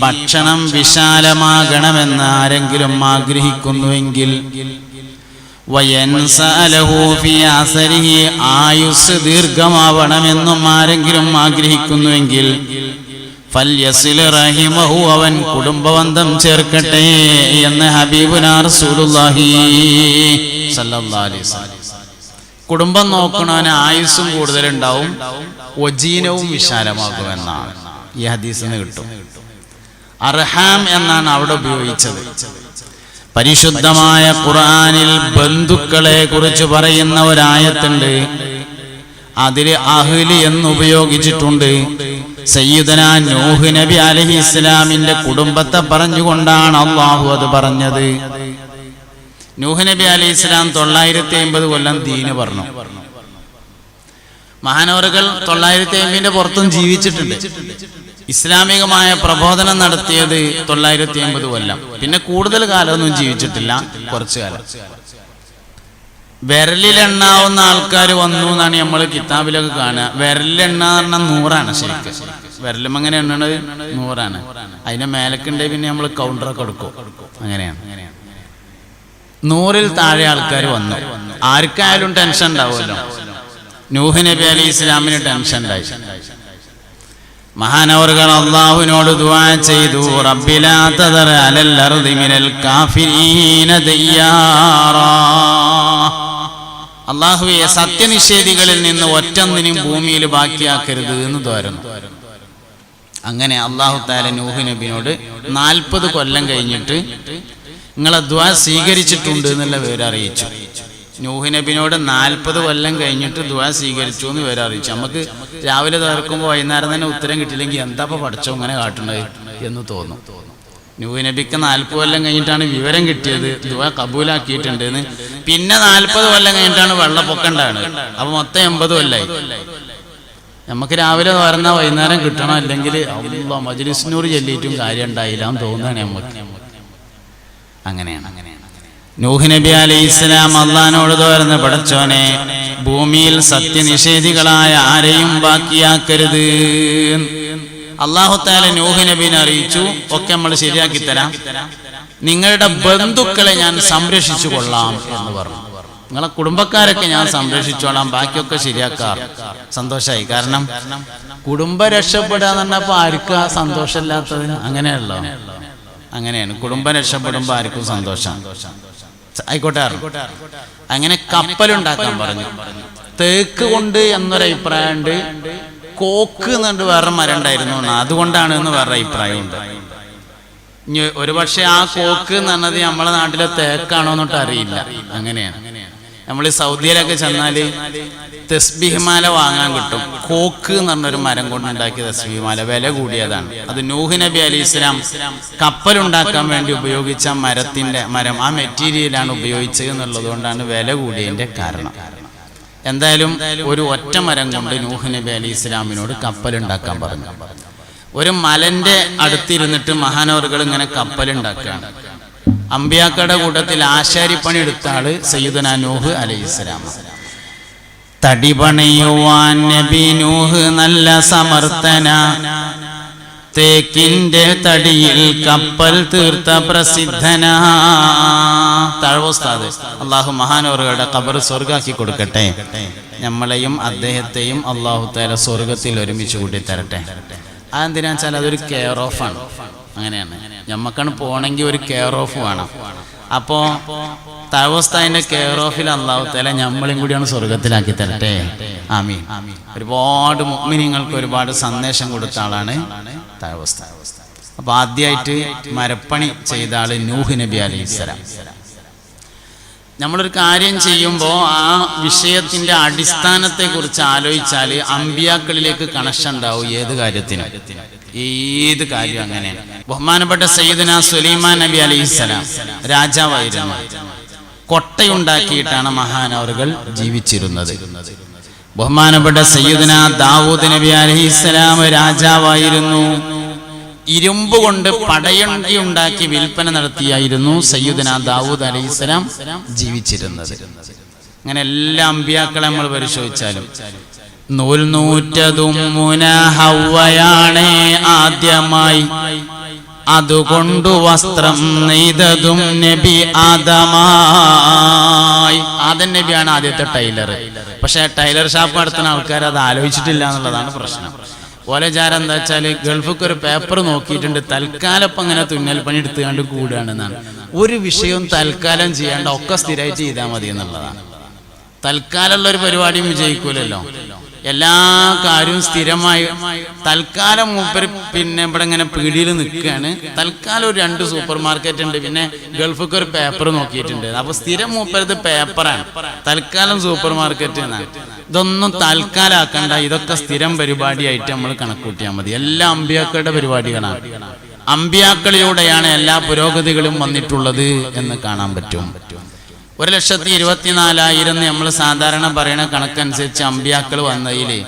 ഭക്ഷണം വിശാലമാകണമെന്ന് ആരെങ്കിലും ആഗ്രഹിക്കുന്നുവെങ്കിൽ ആയുസ് ദീർഘമാവണമെന്നും ആരെങ്കിലും ആഗ്രഹിക്കുന്നുവെങ്കിൽ റഹിമഹു അവൻ കുടുംബബന്ധം ചേർക്കട്ടെ എന്ന് ഹബീബുനാർ റസൂലുള്ളാഹി സല്ലല്ലാഹു അലൈഹി കുടുംബം നോക്കണവന് ആയുസ്സും കൂടുതലുണ്ടാവും വജീനവും വിശാലമാകുമെന്നാണ് ഈ ഹദീസിൽ നിന്ന് കിട്ടും. അർഹാം എന്നാണ് അവിടെ ഉപയോഗിച്ചത്. പരിശുദ്ധമായ ഖുർആനിൽ ബന്ധുക്കളെ കുറിച്ച് പറയുന്ന ഒരായത്തുണ്ട്. അതിൽ അഹ്ലി എന്ന് ഉപയോഗിച്ചിട്ടുണ്ട്. സയ്യിദന നൂഹ് നബി അലഹി ഇസ്ലാമിന്റെ കുടുംബത്തെ പറഞ്ഞുകൊണ്ടാണ് അള്ളാഹു അത് പറഞ്ഞത്. നൂഹ് നബി അലൈഹി ഇസ്ലാം തൊള്ളായിരത്തി അമ്പത് കൊല്ലം ദീന് പറഞ്ഞു. മഹാനവറുകൾ തൊള്ളായിരത്തി അമ്പതിന്റെ പുറത്തും ജീവിച്ചിട്ടുണ്ട്. ഇസ്ലാമികമായ പ്രബോധനം നടത്തിയത് തൊള്ളായിരത്തി അമ്പത് കൊല്ലം. പിന്നെ കൂടുതൽ കാലമൊന്നും ജീവിച്ചിട്ടില്ല കുറച്ചു കാലം. വിരലിലെണ്ണാവുന്ന ആൾക്കാർ വന്നു എന്നാണ് നമ്മൾ കിതാബിലൊക്കെ കാണുക. വിരലിലെണ്ണ പറഞ്ഞാൽ നൂറാണ് ശരിക്കും. വിരലും അങ്ങനെ എണ്ണണത് നൂറാണ്. അതിന്റെ മേലക്കുണ്ടെങ്കിൽ പിന്നെ നമ്മൾ കൗണ്ടറൊക്കെ എടുക്കും. അങ്ങനെയാണ്. നൂറിൽ താഴെ ആൾക്കാർ വന്നു. ആർക്കായാലും ടെൻഷൻ ഉണ്ടാവുമല്ലോ. നൂഹ് നബി അലി ഇസ്ലാമിന് ടെൻഷൻ ഉണ്ടായി. മഹാനവറുകൾ അള്ളാഹുവിനോട് ദുവാ ചെയ്തു. റബ്ബിലാ തദർ അലൽ അർദി മിനൽ കാഫിരീന അള്ളാഹുവെ സത്യനിഷേധികളിൽ നിന്ന് ഒറ്റൊന്നിനും ഭൂമിയിൽ ബാക്കിയാക്കരുത് എന്ന് തോരുന്നു അങ്ങനെ അള്ളാഹു താല നൂഹ് നബിനോട് നാൽപ്പത് കൊല്ലം കഴിഞ്ഞിട്ട് നിങ്ങളെ ദ്വാ സ്വീകരിച്ചിട്ടുണ്ട് എന്നുള്ള വിവരറിയിച്ചു നൂഹ് നബിനോട് നാൽപ്പത് കൊല്ലം കഴിഞ്ഞിട്ട് ദ്വാ സ്വീകരിച്ചു എന്ന് വിവരറിയിച്ചു നമുക്ക് രാവിലെ തീർക്കുമ്പോൾ വൈകുന്നേരം തന്നെ ഉത്തരം കിട്ടിയില്ലെങ്കിൽ എന്താ ഇപ്പൊ പഠിച്ചോ ഇങ്ങനെ കാട്ടുന്നത് എന്ന് തോന്നും. നൂഹ് നബിക്ക് നാൽപ്പത് കൊല്ലം കഴിഞ്ഞിട്ടാണ് വിവരം കിട്ടിയത്. ദ്വാ കബൂലാക്കിയിട്ടുണ്ട് എന്ന് പിന്നെ നാൽപ്പത് കൊല്ലം കഴിഞ്ഞിട്ടാണ് വെള്ളപ്പൊക്കം ഉണ്ടാകുന്നത് അപ്പൊ മൊത്തം എൺപത് കൊല്ലായി. നമുക്ക് രാവിലെ തോരുന്ന വൈകുന്നേരം കിട്ടണം. അല്ലെങ്കിൽ മജ്ലിസിനൂർ ചൊല്ലിയിട്ടും കാര്യം ഉണ്ടായില്ല എന്ന് തോന്നുകയാണ് നമുക്ക് അങ്ങനെയാണ്. നൂഹ് നബി ഇസ്ലാം അള്ളഹാനോട് തോർന്ന് പടച്ചോനെ ഭൂമിയിൽ സത്യനിഷേധികളായ ആരെയും ബാക്കിയാക്കരുത് അള്ളാഹുത്താല നൂഹ് നബീനെ അറിയിച്ചു. ഒക്കെ നമ്മൾ ശരിയാക്കി തരാം. നിങ്ങളുടെ ബന്ധുക്കളെ ഞാൻ സംരക്ഷിച്ചു കൊള്ളാം എന്ന് പറഞ്ഞു. നിങ്ങളെ കുടുംബക്കാരൊക്കെ ഞാൻ സംരക്ഷിച്ചോളാം. ബാക്കിയൊക്കെ ശരിയാക്കാം. സന്തോഷമായി കാരണം കുടുംബ രക്ഷപ്പെടുക എന്ന് ആർക്കാ സന്തോഷമില്ലാത്തത് അങ്ങനെയല്ലോ അങ്ങനെയാണ്. കുടുംബം രക്ഷപ്പെടുമ്പോ ആർക്കും സന്തോഷം. ആയിക്കോട്ടെ അങ്ങനെ കപ്പലുണ്ടാക്കാൻ പറഞ്ഞു. തേക്ക് കൊണ്ട് എന്നൊരു അഭിപ്രായമുണ്ട്. കോക്ക് എന്നുണ്ട് വേറെ മരം ഉണ്ടായിരുന്നു. അതുകൊണ്ടാണ് എന്ന് വേറെ അഭിപ്രായമുണ്ട്. ഇനി ഒരുപക്ഷെ ആ കോക്ക് എന്ന് പറഞ്ഞത് നമ്മളെ നാട്ടിലെ തേക്കാണോ എന്നിട്ട് അറിയില്ല. അങ്ങനെയാണ്. നമ്മൾ സൗദിയിലൊക്കെ ചെന്നാൽ തസ്ബിഹിമാല വാങ്ങാൻ കിട്ടും. കോക്ക് എന്ന് പറഞ്ഞൊരു മരം കൊണ്ടുണ്ടാക്കിയ തസ്ബിഹിമാല. വില കൂടിയതാണ്. അത് നൂഹ് നബി അലി ഇസ്ലാം കപ്പലുണ്ടാക്കാൻ വേണ്ടി ഉപയോഗിച്ച മരത്തിന്റെ മരം. ആ മെറ്റീരിയലാണ് ഉപയോഗിച്ചത് എന്നുള്ളത് കൊണ്ടാണ് വില കൂടിയതിന്റെ കാരണം. എന്തായാലും ഒരു ഒറ്റ മരം കൊണ്ട് നൂഹ് നബി അലി ഇസ്ലാമിനോട് കപ്പലുണ്ടാക്കാൻ പറഞ്ഞു. ഒരു മലന്റെ അടുത്തിരുന്നിട്ട് മഹാനവറുകൾ ഇങ്ങനെ കപ്പലുണ്ടാക്കുകയാണ്. അമ്പിയാക്കയുടെ കൂട്ടത്തിൽ ആശാരിപ്പണി എടുത്ത ആൾ സയ്യിദന നൂഹ് അലൈഹിസ്സലാം. തടി പണിയുവാൻ നബി നൂഹ് നല്ല സമർത്ഥന. തേക്കിന്റെ തടിയിൽ കപ്പൽ തീർത്ത പ്രസിദ്ധന. താഴ്വസ്താദ് അള്ളാഹു മഹാനോറുകളുടെ കബർ സ്വർഗാക്കി കൊടുക്കട്ടെ. നമ്മളെയും അദ്ദേഹത്തെയും അള്ളാഹു തല സ്വർഗത്തിൽ ഒരുമിച്ച് കൂട്ടി തരട്ടെ അതെന്തിനാ വെച്ചാൽ അതൊരു കെയർ ഓഫ് ആണ്. അങ്ങനെയാണ്. ഞമ്മക്കാണ് പോണെങ്കിൽ ഒരു കെയർ ഓഫ് വേണം. അപ്പോ താഴ്വസ്താദിന്റെ കെയർ ഓഫിൽ അള്ളാഹു താല ഞമ്മളെയും കൂടിയാണ് സ്വർഗത്തിലാക്കി തരട്ടെ. ആമീൻ. ഒരുപാട് മുഗ്മിനിങ്ങൾക്ക് ഒരുപാട് സന്ദേശം കൊടുത്ത ആളാണ് തവസ്ത അപ്പൊ ആദ്യമായിട്ട് മരപ്പണി ചെയ്ത ആൾ നൂഹ് നബി അലി സ്വലാം. നമ്മളൊരു കാര്യം ചെയ്യുമ്പോൾ ആ വിഷയത്തിന്റെ അടിസ്ഥാനത്തെ കുറിച്ച് ആലോചിച്ചാൽ അമ്പിയാക്കളിലേക്ക് കണക്ഷൻ ഉണ്ടാവും ഏത് കാര്യത്തിനും. ഏത് കാര്യം അങ്ങനെയാണ്. ബഹുമാനപ്പെട്ട സയ്യിദന സുലൈമാൻ നബി അലൈഹിസ്സലാം രാജാവായിരുന്നു. കൊട്ടയുണ്ടാക്കിയിട്ടാണ് മഹാനവറുകൾ ജീവിച്ചിരുന്നത്. ബഹുമാനപ്പെട്ട സയ്യിദന ദാവൂദ് നബി അലൈഹിസ്സലാം രാജാവായിരുന്നു. ഇരുമ്പ് കൊണ്ട് പടയണ്ടി ഉണ്ടാക്കി വിൽപ്പന നടത്തിയായിരുന്നു സയ്യിദന ദാവൂദ് അലൈഹിസ്സലാം ജീവിച്ചിരുന്നത്. അങ്ങനെ എല്ലാ അമ്പിയാക്കളെ നമ്മൾ പരിശോധിച്ചാലും നൂൽ നൂറ്റതും മുന ഹവ്വയാണേ ആദ്യമായി. അതുകൊണ്ടു വസ്ത്രം നെയ്തതും നബി ആദമായി. ആദൻ നബിയാണ് ആദ്യത്തെ ടൈലർ. പക്ഷെ ടൈലർ ഷാപ്പ് നടത്തുന്ന ആൾക്കാർ അത് ആലോചിച്ചിട്ടില്ല എന്നുള്ളതാണ് പ്രശ്നം. ഓലെ ചാരം എന്താ വെച്ചാൽ ഗൾഫിക്ക് ഒരു പേപ്പർ നോക്കിയിട്ടുണ്ട്. തൽക്കാലം ഇപ്പം അങ്ങനെ തുന്നൽ പണി എടുത്തുകൊണ്ട് കൂടുകയാണെന്നാണ് ഒരു വിഷയവും തൽക്കാലം ചെയ്യാണ്ട് ഒക്കെ സ്ഥിരമായിട്ട് ചെയ്താൽ മതി എന്നുള്ളതാണ്. തൽക്കാലമുള്ള ഒരു പരിപാടിയും വിജയിക്കൂലല്ലോ. എല്ലാ കാര്യവും സ്ഥിരമായി. തൽക്കാലം മൂപ്പര് പിന്നെ ഇവിടെ ഇങ്ങനെ പീടിയിൽ നിൽക്കുകയാണ്. തൽക്കാലം ഒരു രണ്ട് സൂപ്പർ മാർക്കറ്റ് ഉണ്ട്. പിന്നെ ഗൾഫൊക്കെ ഒരു പേപ്പർ നോക്കിയിട്ടുണ്ട്. അപ്പൊ സ്ഥിരം മൂപ്പരത് പേപ്പറാണ് തൽക്കാലം സൂപ്പർ മാർക്കറ്റ് എന്നാണ് ഇതൊന്നും തൽക്കാലാക്കണ്ട. ഇതൊക്കെ സ്ഥിരം പരിപാടിയായിട്ട് നമ്മൾ കണക്കൂട്ടിയാൽ മതി. എല്ലാ അമ്പിയാക്കളുടെ പരിപാടികളാണ്. അമ്പിയാക്കളിലൂടെയാണ് എല്ലാ പുരോഗതികളും വന്നിട്ടുള്ളത് എന്ന് കാണാൻ പറ്റും. ഒരു ലക്ഷത്തി ഇരുപത്തിനാലായിരം നമ്മൾ സാധാരണ പറയുന്ന കണക്കനുസരിച്ച് അമ്പിയാക്കൾ വന്നതിലേ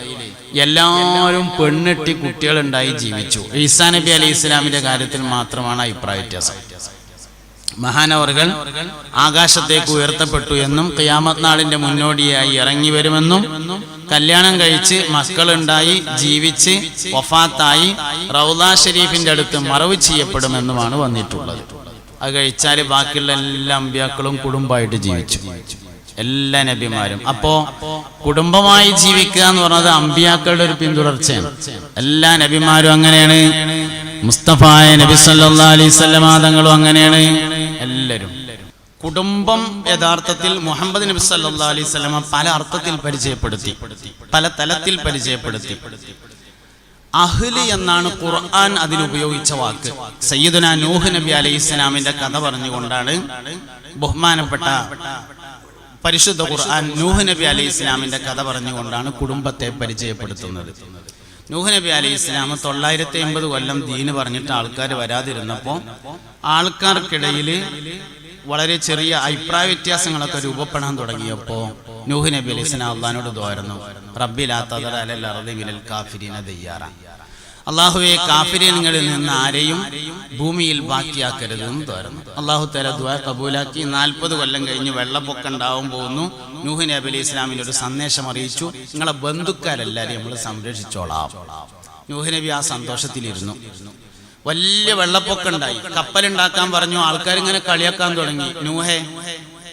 എല്ലാവരും പെണ്ണെട്ടി കുട്ടികളുണ്ടായി ജീവിച്ചു. ഈസാ നബി അലി ഇസ്ലാമിന്റെ കാര്യത്തിൽ മാത്രമാണ് അഭിപ്രായ വ്യത്യാസം. മഹാനവറുകൾ ആകാശത്തേക്ക് ഉയർത്തപ്പെട്ടു എന്നും ക്യാമത് നാളിന്റെ മുന്നോടിയായി ഇറങ്ങി വരുമെന്നും കല്യാണം കഴിച്ച് മക്കളുണ്ടായി ജീവിച്ച് വഫാത്തായി റൗദ ഷെരീഫിന്റെ അടുത്ത് മറവ് ചെയ്യപ്പെടുമെന്നുമാണ് വന്നിട്ടുള്ളത്. അത് കഴിച്ചാൽ ബാക്കിയുള്ള എല്ലാ അമ്പ്യാക്കളും കുടുംബമായിട്ട് ജീവിച്ചു. എല്ലാ നബിമാരും. അപ്പോ കുടുംബമായി ജീവിക്കുക എന്ന് പറഞ്ഞത് അമ്പിയാക്കളുടെ ഒരു പിന്തുടർച്ചയാണ്. എല്ലാ നബിമാരും അങ്ങനെയാണ്. മുസ്തഫായ നബി സല്ലാ അലൈഹി തങ്ങളും അങ്ങനെയാണ്. എല്ലാവരും കുടുംബം യഥാർത്ഥത്തിൽ മുഹമ്മദ് നബി സല്ലാ അലൈഹി സ്വലമ പല അർത്ഥത്തിൽ പരിചയപ്പെടുത്തി പല തലത്തിൽ പരിചയപ്പെടുത്തി. അഹ്ലി എന്നാണ് ഖുർആൻ അതിനുപയോഗിച്ച വാക്ക്. സയ്യിദുന നൂഹ് നബി അലൈഹി ഇസ്ലാമിന്റെ കഥ പറഞ്ഞുകൊണ്ടാണ് ബഹുമാനപ്പെട്ട പരിശുദ്ധ ഖുർആൻ നൂഹ് നബി അലൈഹി ഇസ്ലാമിന്റെ കഥ പറഞ്ഞുകൊണ്ടാണ് കുടുംബത്തെ പരിചയപ്പെടുത്തുന്നത്. നൂഹ് നബി അലൈഹി ഇസ്ലാം തൊള്ളായിരത്തി അമ്പത് കൊല്ലം ദീന് പറഞ്ഞിട്ട് ആൾക്കാർ വരാതിരുന്നപ്പോൾ ആൾക്കാർക്കിടയിൽ വളരെ ചെറിയ അഭിപ്രായ വ്യത്യാസങ്ങളൊക്കെ രൂപപ്പെടാൻ തുടങ്ങിയപ്പോൾ നൂഹ് നബി അലൈഹി അള്ളഹാനോട് തോരുന്നു കാഫിരീന അള്ളാഹുവെ കാഫിരീനങ്ങളിൽ നിന്ന് ആരെയും ഭൂമിയിൽ ബാക്കിയാക്കരുതെന്ന് തോരുന്നു അള്ളാഹു തല ദ്വാ കബൂലാക്കി നാൽപ്പത് കൊല്ലം കഴിഞ്ഞ് വെള്ളപ്പൊക്കം ഉണ്ടാവും പോകുന്നു. നൂഹ് നബി അലൈഹി ഇസ്ലാമിന് ഒരു സന്ദേശം അറിയിച്ചു. നിങ്ങളെ ബന്ധുക്കാരെല്ലാരെയും നമ്മൾ സംരക്ഷിച്ചോളാം. നൂഹ് നബി ആ സന്തോഷത്തിലിരുന്നു. വലിയ വെള്ളപ്പൊക്കം ഉണ്ടായി. കപ്പലുണ്ടാക്കാൻ പറഞ്ഞു. ആൾക്കാർ ഇങ്ങനെ കളിയാക്കാൻ തുടങ്ങി. നൂഹേ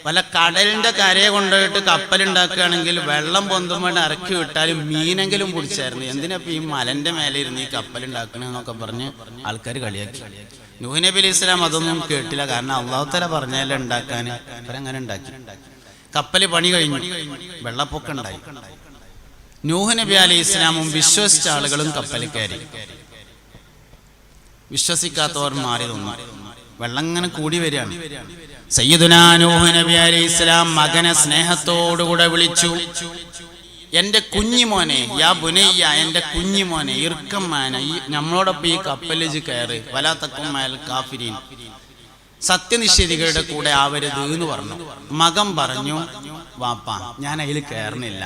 വല്ല കടലിന്റെ കരയെ കൊണ്ടുപോയിട്ട് കപ്പലുണ്ടാക്കുകയാണെങ്കിൽ വെള്ളം പൊന്തുമ്പോൾ ഇറക്കി വിട്ടാലും മീനെങ്കിലും പിടിച്ചായിരുന്നു. എന്തിനാ ഈ മലന്റെ മേലെ ഇരുന്ന് ഈ കപ്പലുണ്ടാക്കണെന്നൊക്കെ പറഞ്ഞ് ആൾക്കാർ കളിയാക്കി. നൂഹ് അലി ഇസ്ലാം അതൊന്നും കേട്ടില്ല. കാരണം അള്ളാഹുത്തല തല പറഞ്ഞാലേ ഉണ്ടാക്കാൻ. അവരങ്ങനെ ഉണ്ടാക്കി. കപ്പൽ പണി കഴിഞ്ഞു. വെള്ളപ്പൊക്കം ഉണ്ടായി. നൂഹ് അലൈഹി ഇസ്ലാമും വിശ്വസിച്ച ആളുകളും കപ്പലിൽ കയറി. വിശ്വസിക്കാത്തവർ മാറി തന്നു വെള്ളം ഇങ്ങനെ കൂടി വരികയാണ്. സയ്യിദുനാ നൂഹ് നബി ഇസ്ലാം മകനെ സ്നേഹത്തോടുകൂടെ വിളിച്ചു. എന്റെ കുഞ്ഞിമോനെ യാ ബുനയ്യ എന്റെ കുഞ്ഞിമോനെ ഇർക്കമ്മാനെ ഈ നമ്മളോടൊപ്പം ഈ കപ്പലിജ് കയറ്. വലാത്തക്കുമ്മൽ കാഫിരീൻ. സത്യനിഷേധികളുടെ കൂടെ ആവരുത് എന്ന് പറഞ്ഞു. മകൻ പറഞ്ഞു വാപ്പ ഞാൻ അതിൽ കയറുന്നില്ല.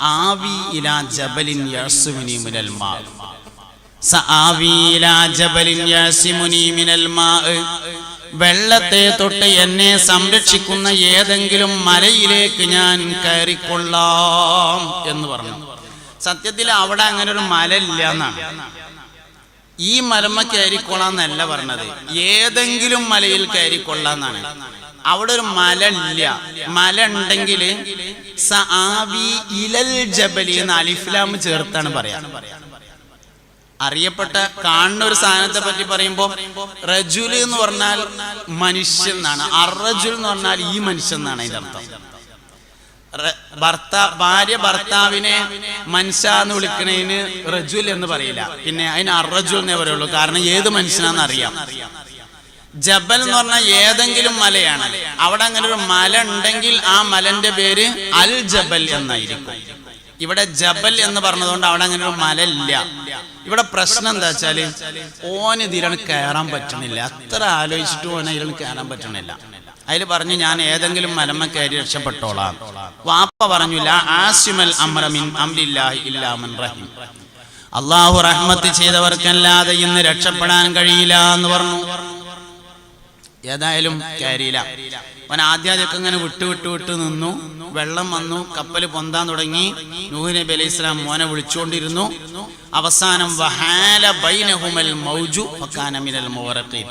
ആവി ഇലാ ജബലിൻ യസുമിനി മുനൽ മാ വെള്ളത്തെ തൊട്ട് എന്നെ സംരക്ഷിക്കുന്ന ഏതെങ്കിലും മലയിലേക്ക് ഞാൻ കയറിക്കൊള്ളാം എന്ന് പറഞ്ഞു. സത്യത്തിൽ അവിടെ അങ്ങനെ ഒരു മല ഇല്ല എന്നാണ്. ഈ മലമ്മ കയറിക്കൊള്ളാന്നല്ല പറഞ്ഞത്. ഏതെങ്കിലും മലയിൽ കയറിക്കൊള്ളാന്നാണ്. അവിടെ ഒരു മല ഇല്ല മല ഉണ്ടെങ്കിൽ ഇലൽ ജബലി എന്ന് അലിഫ്ലാം ചേർത്താണ് പറയാ. അറിയപ്പെട്ട കാണുന്ന ഒരു സാധനത്തെ പറ്റി പറയുമ്പോൾ റജുൽ എന്ന് പറഞ്ഞാൽ മനുഷ്യൻ എന്നാണ്. അറജുൽ എന്ന് പറഞ്ഞാൽ ഈ മനുഷ്യൻ എന്നാണ് അതിന്റെ അർത്ഥം. ഭർത്താ ഭാര്യ ഭർത്താവിനെ മനുഷ്യ എന്ന് വിളിക്കുന്നതിന് റജുൽ എന്ന് പറയില്ല. പിന്നെ അതിന് അറജുൽ എന്നേ പറയുള്ളൂ. കാരണം ഏത് മനുഷ്യനാന്ന് അറിയാം. ജബൽ എന്ന് പറഞ്ഞാൽ ഏതെങ്കിലും മലയാണ്. അവിടെ അങ്ങനെ ഒരു മല ഉണ്ടെങ്കിൽ ആ മലന്റെ പേര് അൽ ജബൽ എന്നായിരിക്കും. ഇവിടെ ജബൽ എന്ന് പറഞ്ഞതുകൊണ്ട് അവിടെ അങ്ങനെ ഒരു മല ഇല്ല ഇവിടെ പ്രശ്നം എന്താ വെച്ചാൽ ഓന് ഇതിലാണ് കയറാൻ പറ്റണില്ല. അത്ര ആലോചിച്ചിട്ട് ഓന ഇതിലാണ് കയറാൻ പറ്റണില്ല. അതിൽ പറഞ്ഞു ഞാൻ ഏതെങ്കിലും മലമ കയറി രക്ഷപ്പെട്ടോളാം. വാപ്പ പറഞ്ഞില്ല ആസിമൽ അമ്രമിൻ അംലില്ലാഹി ഇല്ലാമൻ റഹീം. അള്ളാഹു റഹ്മത്ത് ചെയ്തവർക്കല്ലാതെ ഇന്ന് രക്ഷപ്പെടാൻ കഴിയില്ല എന്ന് പറഞ്ഞു. ഏതായാലും കയറിയില്ല അവൻ ആദ്യാദ്യമൊക്കെ ഇങ്ങനെ വിട്ടു വിട്ടു വിട്ട് നിന്നു. വെള്ളം വന്നു കപ്പൽ പൊന്താൻ തുടങ്ങി. നൂഹ് നബി അലൈഹി ഇസ്ലാം മോനെ വിളിച്ചുകൊണ്ടിരുന്നു. അവസാനം വഹാല ബൈനഹുമൽ മൗജു മിനൽ മുവറഖീൻ.